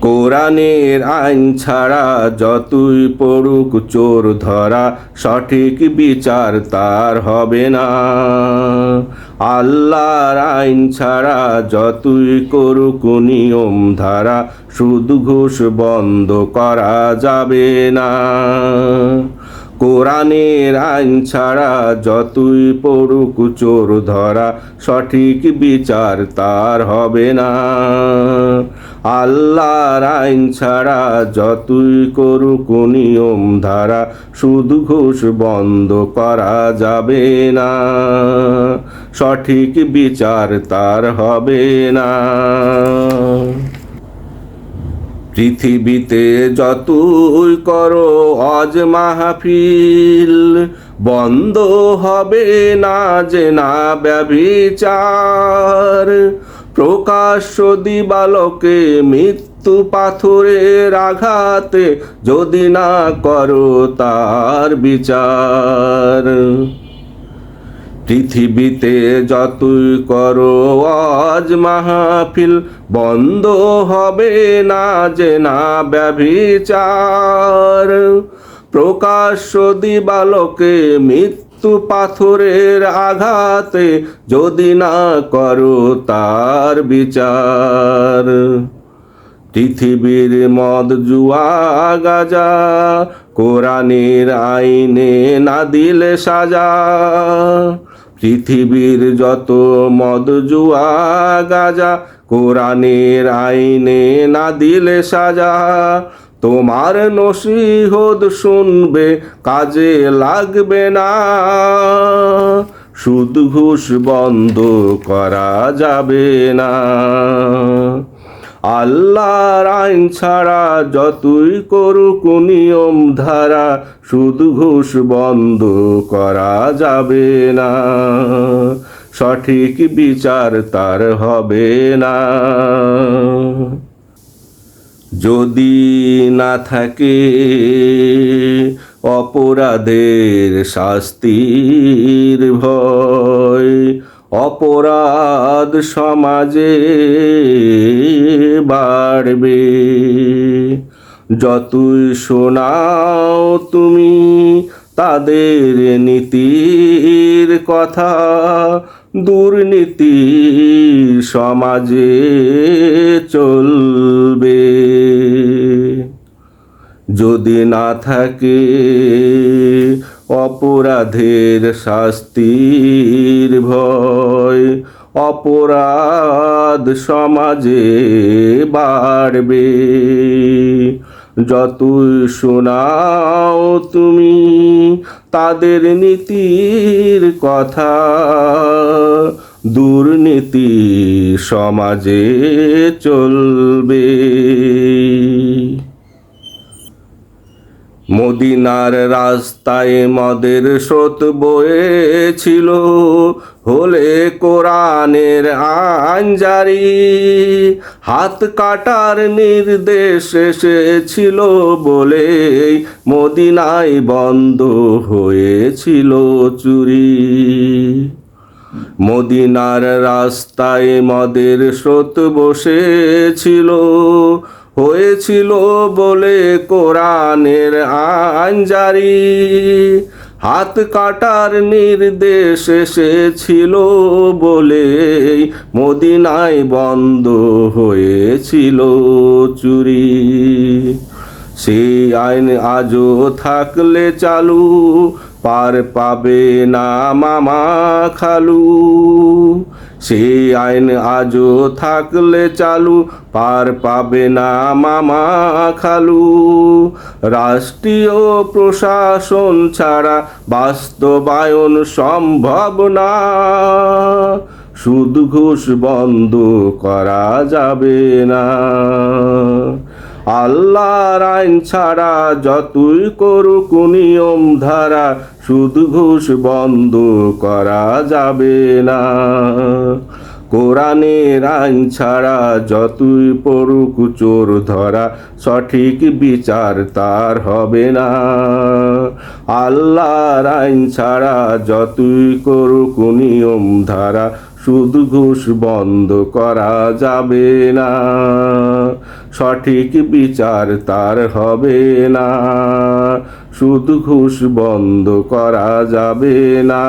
কোরআনের আইন ছাড়া যতই পড়ুক চোর ধরা, সঠিক বিচার তার হবে না। আল্লাহর আইন ছাড়া যতই করুক নিয়ম ধারা, সুদ ঘুষ বন্ধ করা যাবে না। কোরআনের আইন ছাড়া যতই পড়ুক চোর ধরা, সঠিক বিচার তার হবে না। আল্লাহর আইন ছাড়া যতই করুক নিয়ম ধারা, সুদ ঘুষ বন্ধ করা যাবে না। সঠিক বিচার তার হবে না। পৃথিবীতে যতই করো অজ মাহফিল, বন্ধ হবে না যে না ব্যভিচার প্রকাশ্য দিবালকে মৃত্যু পাথরের আঘাতে যদি না করো তার বিচার। পৃথিবীতে যতই করো আজ মাহফিল বন্ধ হবে না যে না ব্যভিচার। প্রকাশ্য দিবালকে মৃত্যু পাথরের আঘাতে যদি না করো তার বিচার। পৃথিবীর মদ জুয়া গাজা, কোরআনের আইনে না দিলে সাজা। পৃথিবীর যত মদ জুয়া গাজা, কোরআনের আইনে না দিলে সাজা। তোমার নসিহত শুনবে, কাজে লাগবে না। সুদ ঘুষ বন্ধ করা যাবে না। আল্লাহর আইন ছাড়া যতই করুক নিয়ম ধারা, সুদ ঘুষ বন্ধ করা যাবে না। সঠিক বিচার তার হবে না। যদি না থাকে অপরাধের শাস্তির ভয়, অপরাধ সমাজে বাড়বে। যতই শোনাও তুমি তাদের নীতির কথা, দুর্নীতি সমাজে চলবে। যদি না থাকে অপরাধের শাস্তির ভয়, অপরাধ সমাজে বাড়বে। যতই শোনাও তুমি তাদের নীতির কথা, দুর্নীতি সমাজে চলবে। মদিনার রাস্তায় মদের স্রোত বয়েছিল হলে কোরআনের আঞ্জারি। হাত কাটার নির্দেশ এসেছিল বলে মদিনায় বন্ধ হয়েছিল চুরি। মদিনার রাস্তায় মদের স্রোত বসেছিল। হয়েছিল বলে কোরআনের আঞ্জারি। হাত কাটার নির্দেশ এসেছিল বলে মদিনায় বন্ধ হয়েছিল চুরি। সেই আইন আজও থাকলে চালু, পার পাবে না মামা খালু। সেই আইন আজও থাকলে চালু, পার পাবে না মামা খালু। রাষ্ট্রীয় প্রশাসন ছাড়া বাস্তবায়ন সম্ভব না। সুদ ঘুষ বন্ধ করা যাবে না। আল্লাহর আইন ছাড়া যতই করুক নিয়ম ধারা সুদ ঘুষ বন্ধ করা যাবে না। কোরআনের আইন ছাড়া যতই পড়ুক চোর ধরা, সঠিক বিচার তার হবে না। আল্লাহর আইন ছাড়া যতই করুক নিয়ম ধারা, সুদ ঘুষ বন্ধ করা যাবে না। সঠিক বিচার তার হবে না। সুদ ঘুষ বন্ধ করা যাবে না।